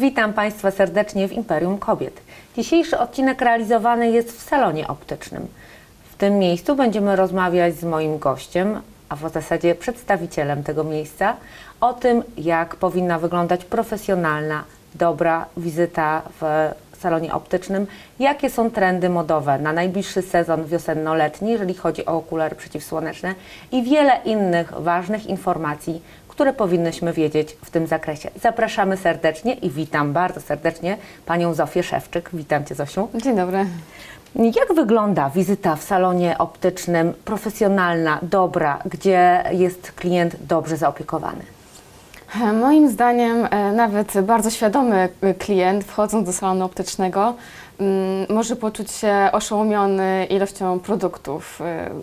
Witam Państwa serdecznie w Imperium Kobiet. Dzisiejszy odcinek realizowany jest w salonie optycznym. W tym miejscu będziemy rozmawiać z moim gościem, a w zasadzie przedstawicielem tego miejsca, o tym, jak powinna wyglądać profesjonalna, dobra wizyta w salonie optycznym, jakie są trendy modowe na najbliższy sezon wiosenno-letni, jeżeli chodzi o okulary przeciwsłoneczne i wiele innych ważnych informacji, które powinnyśmy wiedzieć w tym zakresie. Zapraszamy serdecznie i witam bardzo serdecznie panią Zofię Szewczyk. Witam cię Zosiu. Dzień dobry. Jak wygląda wizyta w salonie optycznym, profesjonalna, dobra, gdzie jest klient dobrze zaopiekowany? E, Moim zdaniem e, nawet bardzo świadomy e, klient wchodząc do salonu optycznego mm, może poczuć się oszołomiony ilością produktów.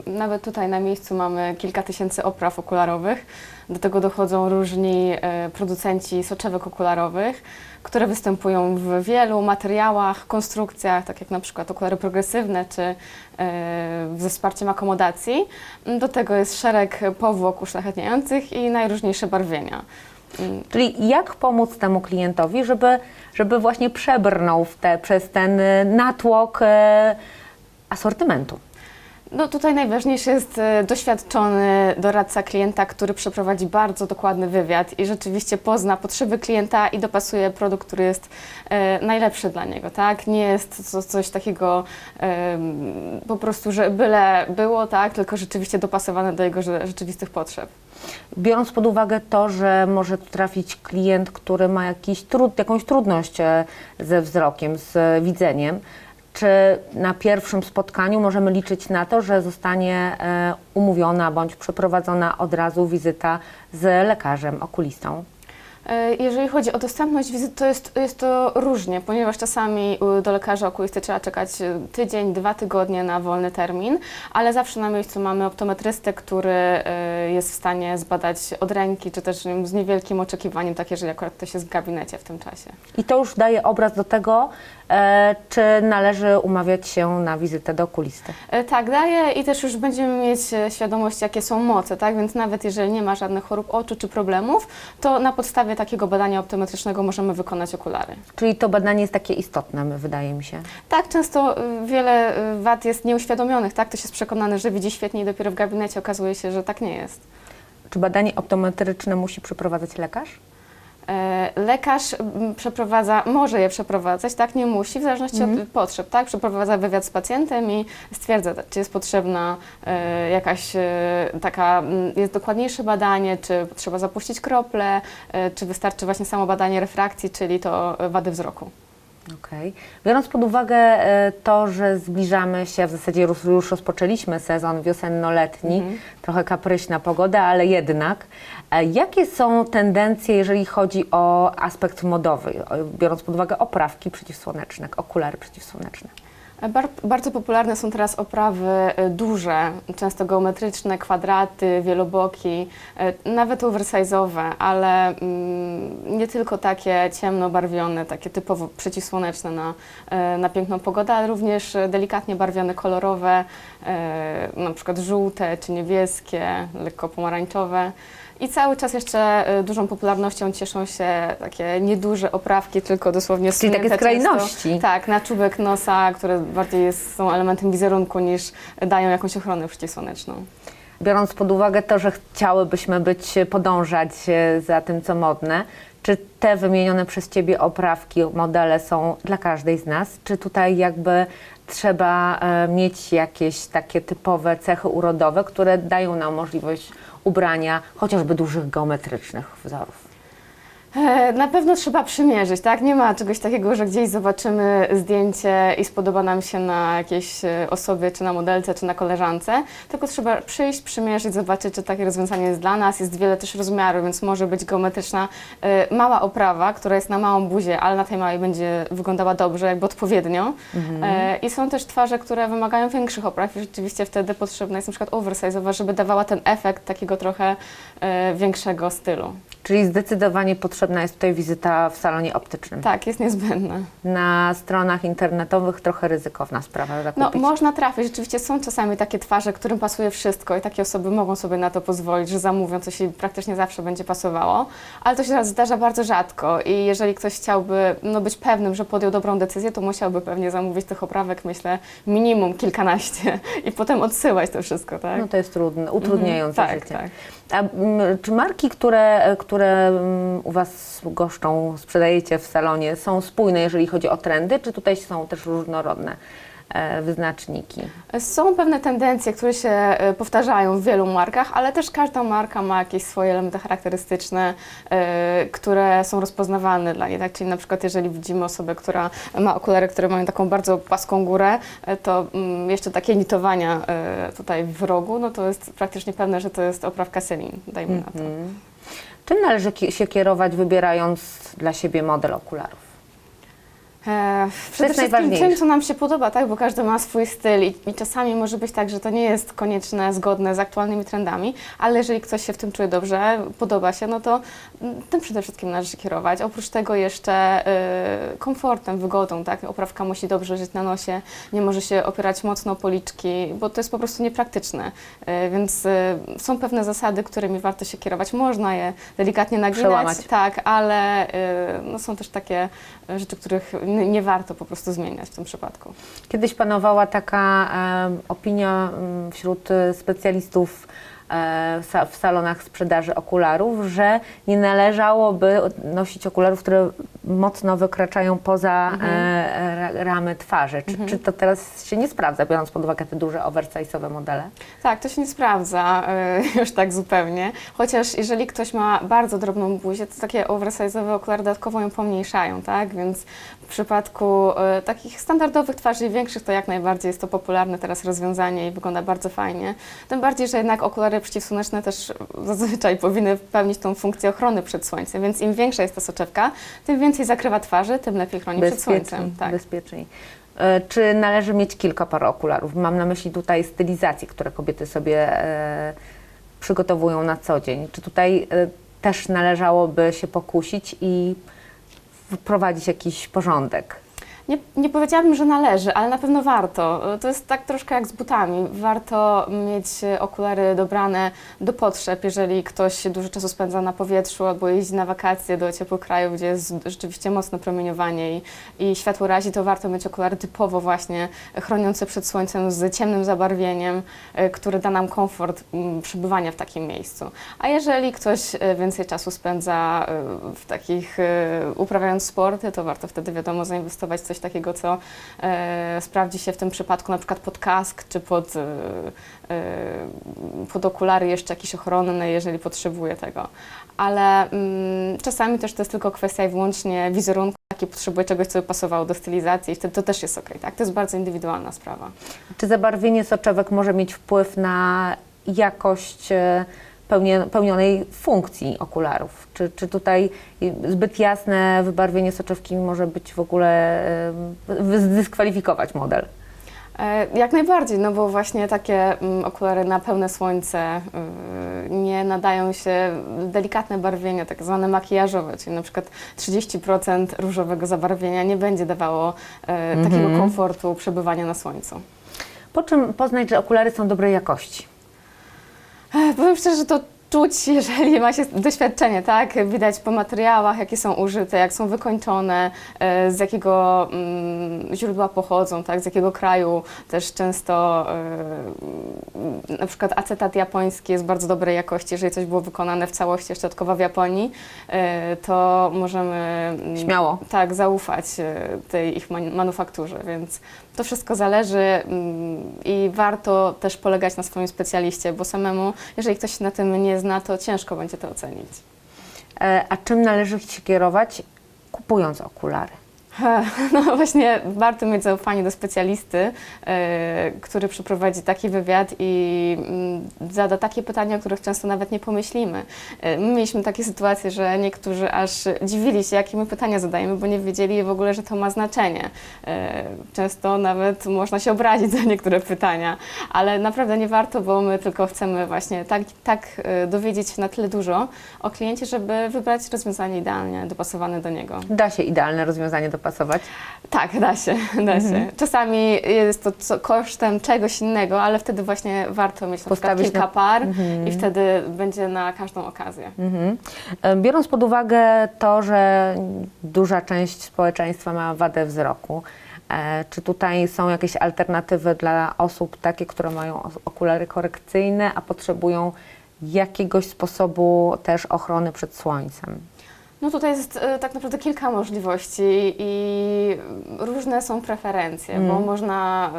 Nawet tutaj na miejscu mamy kilka tysięcy opraw okularowych. Do tego dochodzą różni producenci soczewek okularowych, które występują w wielu materiałach, konstrukcjach, tak jak na przykład okulary progresywne czy ze wsparciem akomodacji. Do tego jest szereg powłok uszlachetniających i najróżniejsze barwienia. Czyli jak pomóc temu klientowi, żeby, żeby właśnie przebrnął w te, przez ten y, natłok e, asortymentu? No tutaj najważniejszy jest e, doświadczony doradca klienta, który przeprowadzi bardzo dokładny wywiad i rzeczywiście pozna potrzeby klienta i dopasuje produkt, który jest e, najlepszy dla niego, tak? Nie jest to coś takiego po prostu, że byle było, tak? Tylko rzeczywiście dopasowane do jego rze- rzeczywistych potrzeb. Biorąc pod uwagę to, że może trafić klient, który ma jakiś trud, jakąś trudność e, ze wzrokiem, z widzeniem, czy na pierwszym spotkaniu możemy liczyć na to, że zostanie e, umówiona bądź przeprowadzona od razu wizyta z lekarzem, okulistą? E, Jeżeli chodzi o dostępność wizyt, to jest, jest to różnie, ponieważ czasami do lekarza okulisty trzeba czekać y, tydzień, dwa tygodnie na wolny termin, ale zawsze na miejscu mamy optometrystę, który jest w stanie zbadać od ręki, czy też wiem, z niewielkim oczekiwaniem, tak jeżeli akurat ktoś jest w gabinecie w tym czasie. I to już daje obraz do tego, e, czy należy umawiać się na wizytę do okulisty. E, Tak, daje i też już będziemy mieć e, świadomość, jakie są moce, tak? Więc nawet jeżeli nie ma żadnych chorób oczu czy problemów, to na podstawie takiego badania optometrycznego możemy wykonać okulary. Czyli to badanie jest takie istotne, wydaje mi się. Tak, często wiele wad jest nieuświadomionych, tak? Ktoś jest przekonany, że widzi świetnie i dopiero w gabinecie okazuje się, że tak nie jest. Czy badanie optometryczne musi przeprowadzać lekarz? E, Lekarz m, przeprowadza, może je przeprowadzać, tak, nie musi, w zależności od potrzeb, tak, przeprowadza wywiad z pacjentem i stwierdza, czy jest potrzebna e, jakaś e, taka, m, jest dokładniejsze badanie, czy trzeba zapuścić krople, czy wystarczy właśnie samo badanie refrakcji, czyli to wady wzroku. Okej. Biorąc pod uwagę e, to, że zbliżamy się, w zasadzie już, już rozpoczęliśmy sezon wiosenno-letni, trochę kapryśna pogoda, ale jednak, e, jakie są tendencje, jeżeli chodzi o aspekt modowy, biorąc pod uwagę oprawki przeciwsłoneczne, okulary przeciwsłoneczne? Bar bardzo popularne są teraz oprawy e, duże, często geometryczne, kwadraty, wieloboki, e, nawet oversize'owe, ale mm, nie tylko takie ciemnobarwione, takie typowo przeciwsłoneczne na, e, na piękną pogodę, ale również delikatnie barwione, kolorowe, na przykład żółte czy niebieskie, lekko pomarańczowe. I cały czas jeszcze e, dużą popularnością cieszą się takie nieduże oprawki, tylko dosłownie Czyli takie zsunięte często- skrajności. tak, na czubek nosa, które bardziej jest, są elementem wizerunku niż dają jakąś ochronę przeciwsłoneczną. Biorąc pod uwagę to, że chciałybyśmy być, podążać e, za tym, co modne, czy te wymienione przez Ciebie oprawki, modele są dla każdej z nas? Czy tutaj jakby trzeba e, mieć jakieś takie typowe cechy urodowe, które dają nam możliwość ubrania chociażby dużych geometrycznych wzorów? E, Na pewno trzeba przymierzyć, tak? Nie ma czegoś takiego, że gdzieś zobaczymy zdjęcie i spodoba nam się na jakiejś e, osobie, czy na modelce, czy na koleżance, tylko trzeba przyjść, przymierzyć, zobaczyć, czy takie rozwiązanie jest dla nas. Jest wiele też rozmiarów, więc może być geometryczna e, mała oprawa, która jest na małą buzię, ale na tej małej będzie wyglądała dobrze, jakby odpowiednio. E, I są też twarze, które wymagają większych opraw i rzeczywiście wtedy potrzebna jest na przykład oversize'owa, żeby dawała ten efekt takiego trochę większego stylu. Czyli zdecydowanie potrzebne potrzebna jest tutaj wizyta w salonie optycznym? Tak, jest niezbędne. Na stronach internetowych trochę ryzykowna sprawa No, zakupić. można trafić. Rzeczywiście są czasami takie twarze, którym pasuje wszystko i takie osoby mogą sobie na to pozwolić, że zamówią coś i praktycznie zawsze będzie pasowało, ale to się zdarza bardzo rzadko i jeżeli ktoś chciałby no, być pewnym, że podjął dobrą decyzję, to musiałby pewnie zamówić tych oprawek, myślę, minimum kilkanaście i potem odsyłać to wszystko, tak? No to jest trudne, utrudniające tak, życie. tak. A mm, czy marki, które, które mm, u Was goszczą, sprzedajecie w salonie, są spójne, jeżeli chodzi o trendy, czy tutaj są też różnorodne wyznaczniki? Są pewne tendencje, które się e, powtarzają w wielu markach, ale też każda marka ma jakieś swoje elementy charakterystyczne, e, które są rozpoznawalne dla niej. Tak? Czyli na przykład jeżeli widzimy osobę, która ma okulary, które mają taką bardzo płaską górę, e, to mm, jeszcze takie nitowania e, tutaj w rogu, no to jest praktycznie pewne, że to jest oprawka Celine, dajmy na to. Mhm. Czym należy się kierować, wybierając dla siebie model okularów? E, przede wszystkim tym, co nam się podoba, tak? bo każdy ma swój styl i, i czasami może być tak, że to nie jest koniecznie zgodne z aktualnymi trendami, ale jeżeli ktoś się w tym czuje dobrze, podoba się, no to mm, tym przede wszystkim należy się kierować. Oprócz tego jeszcze y, komfortem, wygodą, tak? Oprawka musi dobrze żyć na nosie, nie może się opierać mocno o policzki, bo to jest po prostu niepraktyczne. Y, więc y, są pewne zasady, którymi warto się kierować. Można je delikatnie naginać, Przełamać. tak, ale y, no, są też takie rzeczy, których nie warto po prostu zmieniać w tym przypadku. Kiedyś panowała taka opinia em, wśród e, specjalistów w sa- w salonach sprzedaży okularów, że nie należałoby nosić okularów, które mocno wykraczają poza Mhm. e, ra- ramy twarzy. Czy, czy to teraz się nie sprawdza, biorąc pod uwagę te duże oversize'owe modele? Tak, to się nie sprawdza już tak zupełnie. Chociaż jeżeli ktoś ma bardzo drobną buzię, to takie oversize'owe okulary dodatkowo ją pomniejszają, tak? Więc w przypadku takich standardowych twarzy i większych to jak najbardziej jest to popularne teraz rozwiązanie i wygląda bardzo fajnie. Tym bardziej, że jednak okulary przeciwsłoneczne też zazwyczaj powinny pełnić tą funkcję ochrony przed słońcem, więc im większa jest ta soczewka, tym więcej zakrywa twarzy, tym lepiej chroni przed słońcem. Tak. bezpieczniej. E, Czy należy mieć kilka par okularów? Mam na myśli tutaj stylizacje, które kobiety sobie e, przygotowują na co dzień. Czy tutaj e, też należałoby się pokusić i wprowadzić jakiś porządek? Nie, nie powiedziałabym, że należy, ale na pewno warto. To jest tak troszkę jak z butami. Warto mieć okulary dobrane do potrzeb, jeżeli ktoś dużo czasu spędza na powietrzu albo jeździ na wakacje do ciepłych krajów, gdzie jest rzeczywiście mocne promieniowanie i, i światło razi, to warto mieć okulary typowo właśnie chroniące przed słońcem z ciemnym zabarwieniem, e, które da nam komfort mm, przebywania w takim miejscu. A jeżeli ktoś e, więcej czasu spędza e, w takich, uprawiając sporty, to warto wtedy wiadomo zainwestować w coś takiego, co e, sprawdzi się w tym przypadku na przykład pod kask, czy pod, e, e, pod okulary jeszcze jakieś ochronne, jeżeli potrzebuje tego. Ale mm, czasami też to jest tylko kwestia i wyłącznie wizerunku, jaki potrzebuje czegoś, co by pasowało do stylizacji i wtedy to też jest ok, tak? To jest bardzo indywidualna sprawa. Czy zabarwienie soczewek może mieć wpływ na jakość pełnionej funkcji okularów? Czy, czy tutaj zbyt jasne wybarwienie soczewki może być w ogóle zdyskwalifikować model? E, Jak najbardziej, no bo właśnie takie mm, okulary na pełne słońce y, nie nadają się delikatne barwienie, tak zwane makijażowe, czyli na przykład 30% różowego zabarwienia nie będzie dawało e, takiego Mhm. komfortu przebywania na słońcu. Po czym poznać, że okulary są dobrej jakości? Powiem szczerze, że to czuć, jeżeli ma się doświadczenie, tak? Widać po materiałach, jakie są użyte, jak są wykończone, e, z jakiego mm, źródła pochodzą, tak? Z jakiego kraju. Też często e, na przykład acetat japoński jest bardzo dobrej jakości. Jeżeli coś było wykonane w całości środkowo w Japonii, e, to możemy mm, Śmiało. tak, zaufać tej ich manu- manufakturze, więc to wszystko zależy mm, i warto też polegać na swoim specjaliście, bo samemu, jeżeli ktoś na tym nie zna, to ciężko będzie to ocenić. E, A czym należy się kierować, kupując okulary? No właśnie, warto mieć zaufanie do specjalisty, e, który przeprowadzi taki wywiad i mm, zada takie pytania, o których często nawet nie pomyślimy. E, My mieliśmy takie sytuacje, że niektórzy aż dziwili się, jakie my pytania zadajemy, bo nie wiedzieli w ogóle, że to ma znaczenie. E, Często nawet można się obrazić za niektóre pytania, ale naprawdę nie warto, bo my tylko chcemy właśnie tak, tak dowiedzieć się na tyle dużo o kliencie, żeby wybrać rozwiązanie idealnie dopasowane do niego. Da się idealne rozwiązanie Tak, da się, da Mhm. się. Czasami jest to co, kosztem czegoś innego, ale wtedy właśnie warto mieć na Postawić kilka na- par Mhm. i wtedy będzie na każdą okazję. Mhm. E, Biorąc pod uwagę to, że duża część społeczeństwa ma wadę wzroku, e, czy tutaj są jakieś alternatywy dla osób takie, które mają okulary korekcyjne, a potrzebują jakiegoś sposobu też ochrony przed słońcem? No tutaj jest e, tak naprawdę kilka możliwości i różne są preferencje, Mm. bo można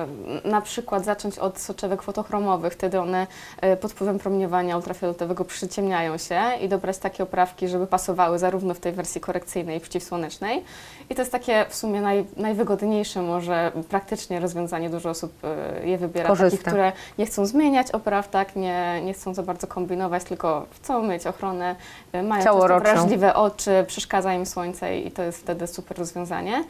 e, na przykład zacząć od soczewek fotochromowych, wtedy one e, pod wpływem promieniowania ultrafioletowego przyciemniają się i dobrać takie oprawki, żeby pasowały zarówno w tej wersji korekcyjnej i przeciwsłonecznej. I to jest takie w sumie naj, najwygodniejsze może praktycznie rozwiązanie. Dużo osób e, je wybiera, Korzysta. takich, które nie chcą zmieniać opraw, tak, nie, nie chcą za bardzo kombinować, tylko chcą mieć ochronę, e, mają często wrażliwe oczy, przeszkadza im słońce i to jest wtedy super rozwiązanie.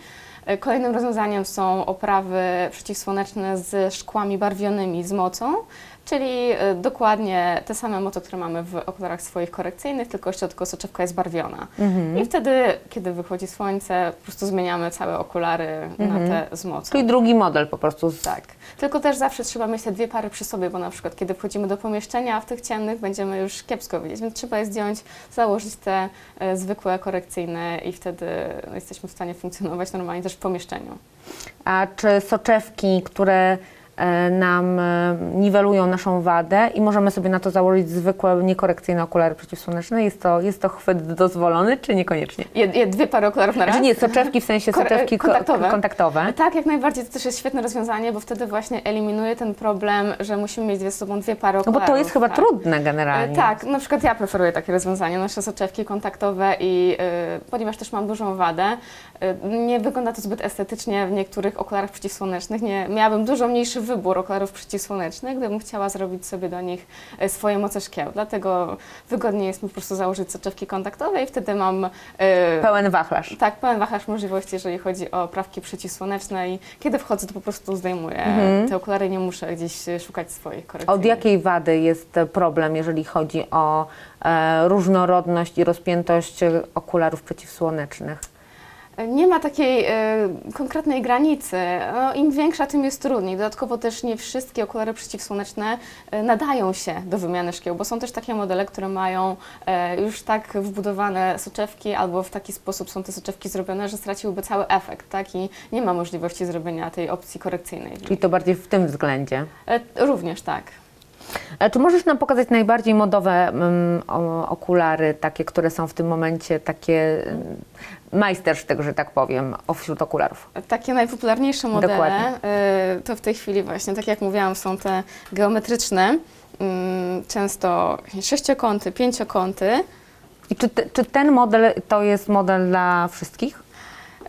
E, Kolejnym rozwiązaniem są oprawy przeciwsłoneczne z szkłami barwionymi z mocą, czyli e, dokładnie te same moce, które mamy w okularach swoich korekcyjnych, tylko jeszcze tylko soczewka jest barwiona. Mhm. I wtedy, kiedy wychodzi słońce, po prostu zmieniamy całe okulary Mhm. na te z mocą. Czyli drugi model po prostu. Z... Tak. Tylko też zawsze trzeba mieć te dwie pary przy sobie, bo na przykład kiedy wchodzimy do pomieszczenia, a w tych ciemnych będziemy już kiepsko widzieć, więc trzeba je zdjąć, założyć te e, zwykłe korekcyjne i wtedy no, jesteśmy w stanie funkcjonować normalnie też w pomieszczeniu. A czy soczewki, które nam e, niwelują naszą wadę i możemy sobie na to założyć zwykłe, niekorekcyjne okulary przeciwsłoneczne, jest to, jest to chwyt dozwolony, czy niekoniecznie? Je, je, dwie pary okularów na raz? Znaczy nie, soczewki w sensie soczewki ko- kontaktowe. kontaktowe. Tak, jak najbardziej to też jest świetne rozwiązanie, bo wtedy właśnie eliminuje ten problem, że musimy mieć ze sobą dwie pary No okularów. bo to jest chyba tak. trudne generalnie. E, Tak, na przykład ja preferuję takie rozwiązanie, nasze soczewki kontaktowe i e, ponieważ też mam dużą wadę, e, nie wygląda to zbyt estetycznie w niektórych okularach przeciwsłonecznych. Nie, miałabym dużo mniejszy wybór okularów przeciwsłonecznych, gdybym chciała zrobić sobie do nich e, swoje moce szkieł. Dlatego wygodniej jest mi po prostu założyć soczewki kontaktowe i wtedy mam e, Pełen wachlarz. tak, pełen wachlarz możliwości, jeżeli chodzi o prawki przeciwsłoneczne i kiedy wchodzę, to po prostu zdejmuję Mhm. te okulary, nie muszę gdzieś e, szukać swoich korekcji. Od jakiej wady jest e, problem, jeżeli chodzi o e, różnorodność i rozpiętość e, okularów przeciwsłonecznych? Nie ma takiej e, konkretnej granicy. No, Im większa, tym jest trudniej. Dodatkowo też nie wszystkie okulary przeciwsłoneczne e, nadają się do wymiany szkieł, bo są też takie modele, które mają e, już tak wbudowane soczewki albo w taki sposób są te soczewki zrobione, że straciłyby cały efekt, tak? I nie ma możliwości zrobienia tej opcji korekcyjnej. Czyli to bardziej w tym względzie. E, Również tak. E, Czy możesz nam pokazać najbardziej modowe mm, okulary, takie, które są w tym momencie takie mm, majstersztyk, że tak powiem, wśród okularów? Takie najpopularniejsze modele Dokładnie. y, to w tej chwili właśnie, tak jak mówiłam, są te geometryczne, ym, często sześciokąty, pięciokąty. I czy, te, czy ten model to jest model dla wszystkich?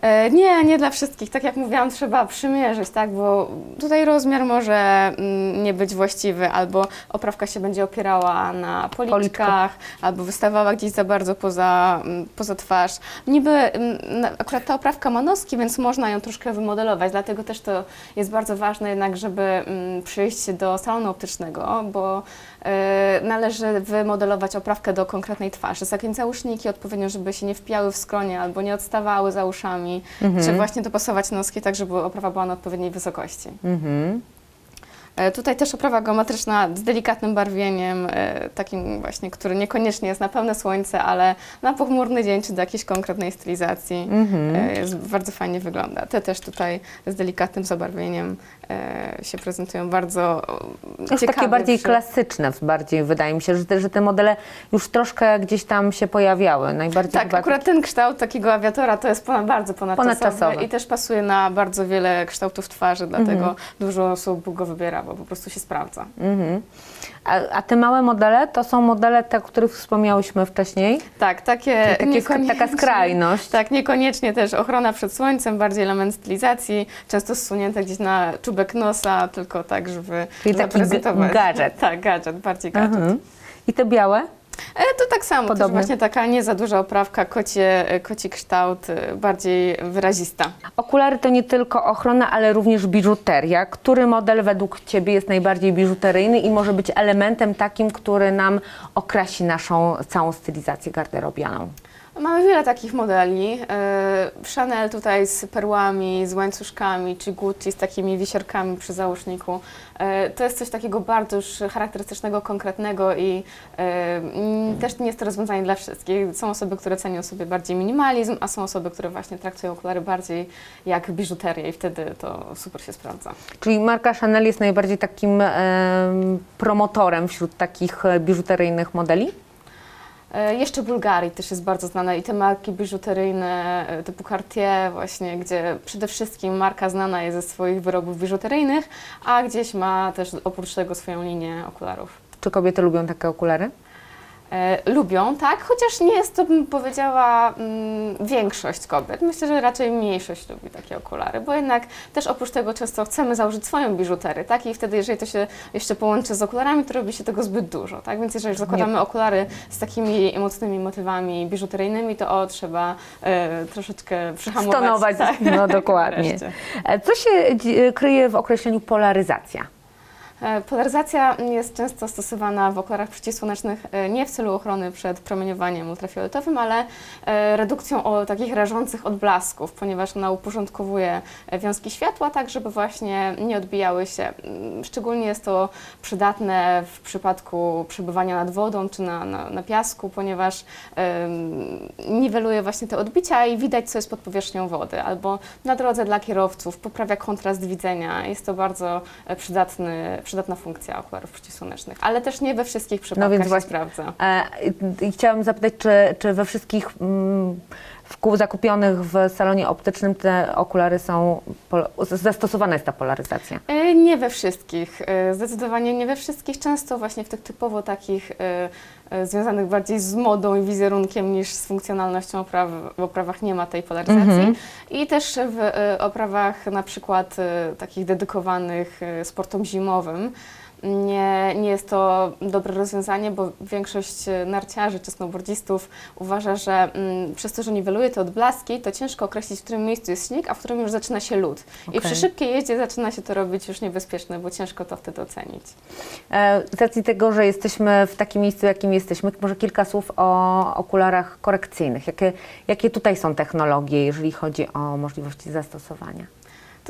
E, Nie, nie dla wszystkich. Tak jak mówiłam, trzeba przymierzyć, tak? Bo tutaj rozmiar może mm, nie być właściwy, albo oprawka się będzie opierała na policzkach, Policzkach. albo wystawała gdzieś za bardzo poza, mm, poza twarz. Niby mm, akurat ta oprawka ma noski, więc można ją troszkę wymodelować, dlatego też to jest bardzo ważne jednak, żeby przyjść do salonu optycznego, bo należy wymodelować oprawkę do konkretnej twarzy, zagiąć załóżniki odpowiednio, żeby się nie wpijały w skronie albo nie odstawały za uszami, czy właśnie dopasować noski tak, żeby oprawa była na odpowiedniej wysokości. Mhm. E, Tutaj też oprawa geometryczna z delikatnym barwieniem, e, takim właśnie, który niekoniecznie jest na pełne słońce, ale na pochmurny dzień czy do jakiejś konkretnej stylizacji e, jest, bardzo fajnie wygląda. Te też tutaj z delikatnym zabarwieniem się prezentują bardzo ciekawie takie bardziej przy- klasyczne, bardziej wydaje mi się, że te, że te modele już troszkę gdzieś tam się pojawiały. Najbardziej Tak, chyba akurat ten kształt takiego awiatora to jest ponad, bardzo ponadczasowy, Ponadczasowy. i też pasuje na bardzo wiele kształtów twarzy, dlatego Mhm. dużo osób go wybiera, po prostu się sprawdza. Mhm. A, a te małe modele to są modele te, o których wspomniałyśmy wcześniej? Tak, takie, Takie taka skrajność. Tak, niekoniecznie też ochrona przed słońcem, bardziej element stylizacji, często zsunięte gdzieś na czubek nosa, tylko tak, żeby Czyli taki gadżet. Tak, gadżet, bardziej gadżet. Mhm. I te białe? E, to tak samo, też Podobny. właśnie taka nie za duża oprawka, kocie, koci kształt, e, bardziej wyrazista. Okulary to nie tylko ochrona, ale również biżuteria. Który model według Ciebie jest najbardziej biżuteryjny i może być elementem takim, który nam okrasi naszą całą stylizację garderobianą? Mamy wiele takich modeli. E, Chanel tutaj z perłami, z łańcuszkami, czy Gucci z takimi wisiorkami przy załóżniku. E, To jest coś takiego bardzo już charakterystycznego, konkretnego i e, mm, też nie jest to rozwiązanie dla wszystkich. Są osoby, które cenią sobie bardziej minimalizm, a są osoby, które właśnie traktują okulary bardziej jak biżuterię i wtedy to super się sprawdza. Czyli marka Chanel jest najbardziej takim em, promotorem wśród takich biżuteryjnych modeli? E, Jeszcze Bulgarii też jest bardzo znana i te marki biżuteryjne e, typu Cartier właśnie, gdzie przede wszystkim marka znana jest ze swoich wyrobów biżuteryjnych, a gdzieś ma też oprócz tego swoją linię okularów. Czy kobiety lubią takie okulary? E, lubią, tak, chociaż nie jest to, bym powiedziała, mm, większość kobiet. Myślę, że raczej mniejszość lubi takie okulary, bo jednak też oprócz tego często chcemy założyć swoją biżuterię, tak, i wtedy jeżeli to się jeszcze połączy z okularami, to robi się tego zbyt dużo, tak, więc jeżeli zakładamy okulary z takimi mocnymi motywami biżuteryjnymi, to o, trzeba e, troszeczkę przyhamować. Stonować, tak. no dokładnie. E, Co się kryje w określeniu polaryzacja? E, Polaryzacja jest często stosowana w okularach przeciwsłonecznych e, nie w celu ochrony przed promieniowaniem ultrafioletowym, ale e, redukcją o takich rażących odblasków, ponieważ ona uporządkowuje wiązki światła tak, żeby właśnie nie odbijały się. Mm, Szczególnie jest to przydatne w przypadku przebywania nad wodą czy na, na, na piasku, ponieważ em, niweluje właśnie te odbicia i widać, co jest pod powierzchnią wody, albo na drodze dla kierowców, poprawia kontrast widzenia. Jest to bardzo przydatny, przydatna funkcja okularów przeciwsłonecznych, ale też nie we wszystkich przypadkach więc się właśnie- sprawdza. E, I chciałam zapytać, czy, czy we wszystkich mm, wkół zakupionych w salonie optycznym te okulary są, zastosowana jest ta polaryzacja? E, Nie we wszystkich, e, zdecydowanie nie we wszystkich. Często właśnie w tych typowo takich e, związanych bardziej z modą i wizerunkiem niż z funkcjonalnością opraw, w oprawach nie ma tej polaryzacji. Mhm. I też w e, oprawach na przykład e, takich dedykowanych e, sportom zimowym nie, nie jest to dobre rozwiązanie, bo większość e, narciarzy czy snowboardzistów uważa, że mm, przez to, że niweluje te odblaski, to ciężko określić, w którym miejscu jest śnieg, a w którym już zaczyna się lód. I Okej. przy szybkiej jeździe zaczyna się to robić już niebezpieczne, bo ciężko to wtedy ocenić. E, Z racji tego, że jesteśmy w takim miejscu, jakim jesteśmy, może kilka słów o okularach korekcyjnych. Jakie, jakie tutaj są technologie, jeżeli chodzi o możliwości zastosowania?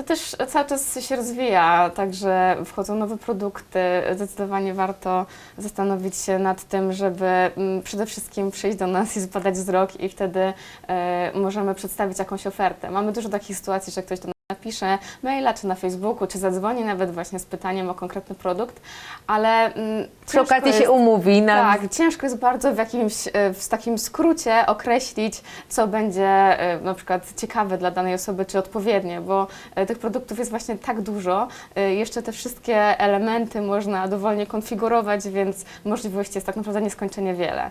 To też cały czas się rozwija, także wchodzą nowe produkty. Zdecydowanie warto zastanowić się nad tym, żeby mm, przede wszystkim przyjść do nas i zbadać wzrok i wtedy e, możemy przedstawić jakąś ofertę. Mamy dużo takich sytuacji, że ktoś do nas napisze maila, czy na Facebooku, czy zadzwoni nawet właśnie z pytaniem o konkretny produkt, ale mm, Przy okazji jest- się umówi na tak, ciężko jest bardzo w jakimś e, w takim skrócie określić, co będzie e, na przykład ciekawe dla danej osoby, czy odpowiednie, bo e, tych produktów jest właśnie tak dużo. Jeszcze te wszystkie elementy można dowolnie konfigurować, więc możliwości jest tak naprawdę nieskończenie wiele.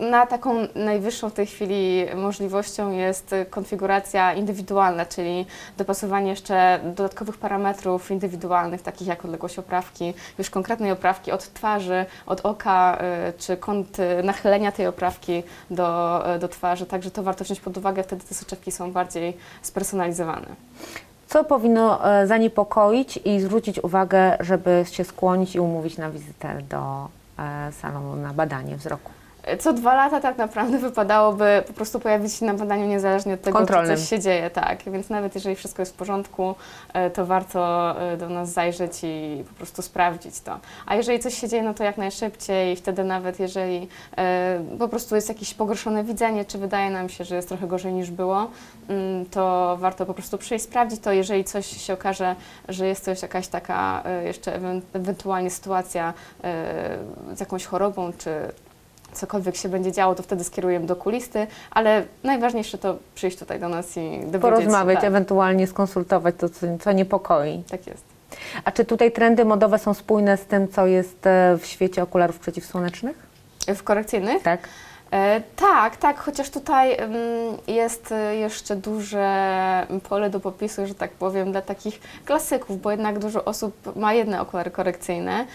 Na taką najwyższą w tej chwili możliwością jest konfiguracja indywidualna, czyli dopasowanie jeszcze dodatkowych parametrów indywidualnych, takich jak odległość oprawki, już konkretnej oprawki od twarzy, od oka, y, czy kąt y, nachylenia tej oprawki do, y, do twarzy. Także to warto wziąć pod uwagę, wtedy te soczewki są bardziej spersonalizowane. Co powinno e, zaniepokoić i zwrócić uwagę, żeby się skłonić i umówić na wizytę do e, salonu na badanie wzroku? Co dwa lata tak naprawdę wypadałoby po prostu pojawić się na badaniu niezależnie od tego, Kontrolnym. czy coś się dzieje. Tak, więc nawet jeżeli wszystko jest w porządku, e, to warto e, do nas zajrzeć i po prostu sprawdzić to. A jeżeli coś się dzieje, no to jak najszybciej. Wtedy nawet jeżeli e, po prostu jest jakieś pogorszone widzenie, czy wydaje nam się, że jest trochę gorzej niż było, mm, to warto po prostu przyjść, sprawdzić to. Jeżeli coś się okaże, że jest coś jakaś taka jeszcze ewen- ewentualnie sytuacja z jakąś chorobą, czy cokolwiek się będzie działo, to wtedy skierujemy do okulisty, ale najważniejsze to przyjść tutaj do nas i dowiedzieć Porozmawiać. Tak, ewentualnie skonsultować to, co, co niepokoi. tak jest. A czy tutaj trendy modowe są spójne z tym, co jest e, w świecie okularów przeciwsłonecznych? W korekcyjnych? Tak. E, tak, tak, chociaż tutaj jest e, jeszcze duże pole do popisu, że tak powiem, dla takich klasyków, bo jednak dużo osób ma jedne okulary korekcyjne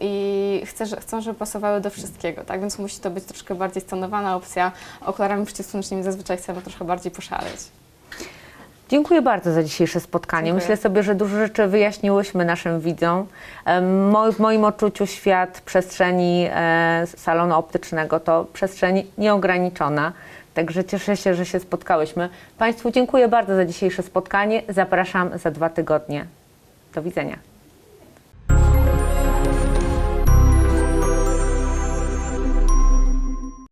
i chce, że, chcą, żeby pasowały do wszystkiego, tak? Więc musi to być troszkę bardziej stonowana opcja. Okularami przeciwsłonecznymi zazwyczaj chcemy troszkę bardziej poszaleć. Dziękuję bardzo za dzisiejsze spotkanie. Dziękuję. Myślę sobie, że dużo rzeczy wyjaśniłyśmy naszym widzom. W moim odczuciu świat przestrzeni e, salonu optycznego to przestrzeń nieograniczona. Także cieszę się, że się spotkałyśmy. Państwu dziękuję bardzo za dzisiejsze spotkanie. Zapraszam za dwa tygodnie. Do widzenia.